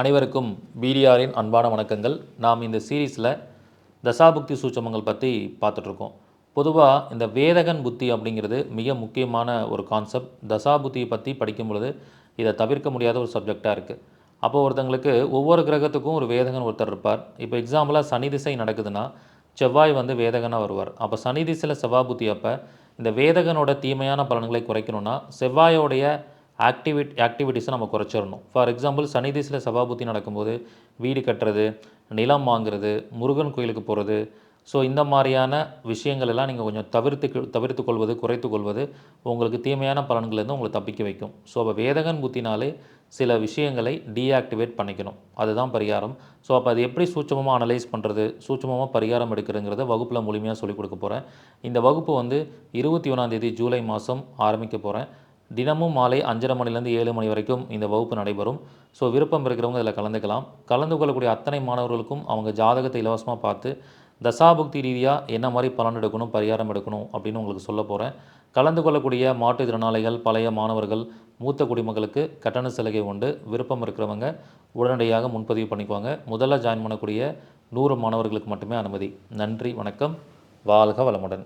அனைவருக்கும் பிடிஆரின் அன்பான வணக்கங்கள். நாம் இந்த சீரீஸில் தசாபுக்தி சூட்சமங்கள் பற்றி பார்த்துட்ருக்கோம். பொதுவாக இந்த வேதகன் புத்தி அப்படிங்கிறது மிக முக்கியமான ஒரு கான்செப்ட். தசாபுத்தியை பற்றி படிக்கும் பொழுது இதை தவிர்க்க முடியாத ஒரு சப்ஜெக்டாக இருக்குது அப்போ ஒருத்தங்களுக்கு ஒவ்வொரு கிரகத்துக்கும் ஒரு வேதகன் ஒருத்தர் இருப்பார். இப்போ எக்ஸாம்பிளாக சனி திசை நடக்குதுன்னா செவ்வாய் வந்து வேதகனாக வருவார். அப்போ சனி திசையில் செவ்வாய் புத்தி அப்போ இந்த வேதகனோட தீமையான பலன்களை குறைக்கணும்னா செவ்வாயோடைய ஆக்டிவிட் ஆக்டிவிட்டீஸை நம்ம குறைச்சிடணும். ஃபார் எக்ஸாம்பிள் சனி திசையில் சபாபுத்தி நடக்கும்போது வீடு கட்டுறது நிலம் வாங்குறது முருகன் கோயிலுக்கு போகிறது ஸோ இந்த மாதிரியான விஷயங்கள் எல்லாம் நீங்கள் கொஞ்சம் தவிர்த்து தவிர்த்து கொள்வது குறைத்து கொள்வது உங்களுக்கு தீமையான பலன்கள்லேருந்து உங்களை தப்பிக்க வைக்கும். ஸோ அப்போ வேதகன் புத்தினாலே சில விஷயங்களை டீஆக்டிவேட் பண்ணிக்கணும். அதுதான் பரிகாரம். ஸோ அப்போ அது எப்படி சூட்சமமாக அனலைஸ் பண்ணுறது சூட்சமமாக பரிகாரம் எடுக்கிறதுங்கிறத வகுப்பில் முழுமையாக சொல்லிக் கொடுக்க போகிறேன் இந்த வகுப்பு வந்து இருபத்தி ஒன்றாந்தேதி ஜூலை மாதம் ஆரம்பிக்க போகிறேன் தினமும் மாலை அஞ்சரை மணிலேருந்து ஏழு மணி வரைக்கும் இந்த வகுப்பு நடைபெறும். ஸோ விருப்பம் இருக்கிறவங்க இதில் கலந்துக்கலாம். கலந்து கொள்ளக்கூடிய அத்தனை மாணவர்களுக்கும் அவங்க ஜாதகத்தை இலவசமாக பார்த்து தசாபுக்தி ரீதியாக என்ன மாதிரி பலன் எடுக்கணும் பரிகாரம் எடுக்கணும் அப்படின்னு உங்களுக்கு சொல்ல போகிறேன் கலந்து கொள்ளக்கூடிய மாற்றுத்திறனாளிகள் பழைய மாணவர்கள் மூத்த குடிமக்களுக்கு கட்டண சலுகை உண்டு. விருப்பம் இருக்கிறவங்க உடனடியாக முன்பதிவு பண்ணிக்குவாங்க முதல்ல ஜாயின் பண்ணக்கூடிய நூறு மாணவர்களுக்கு மட்டுமே அனுமதி. நன்றி வணக்கம். வாழ்க வளமுடன்.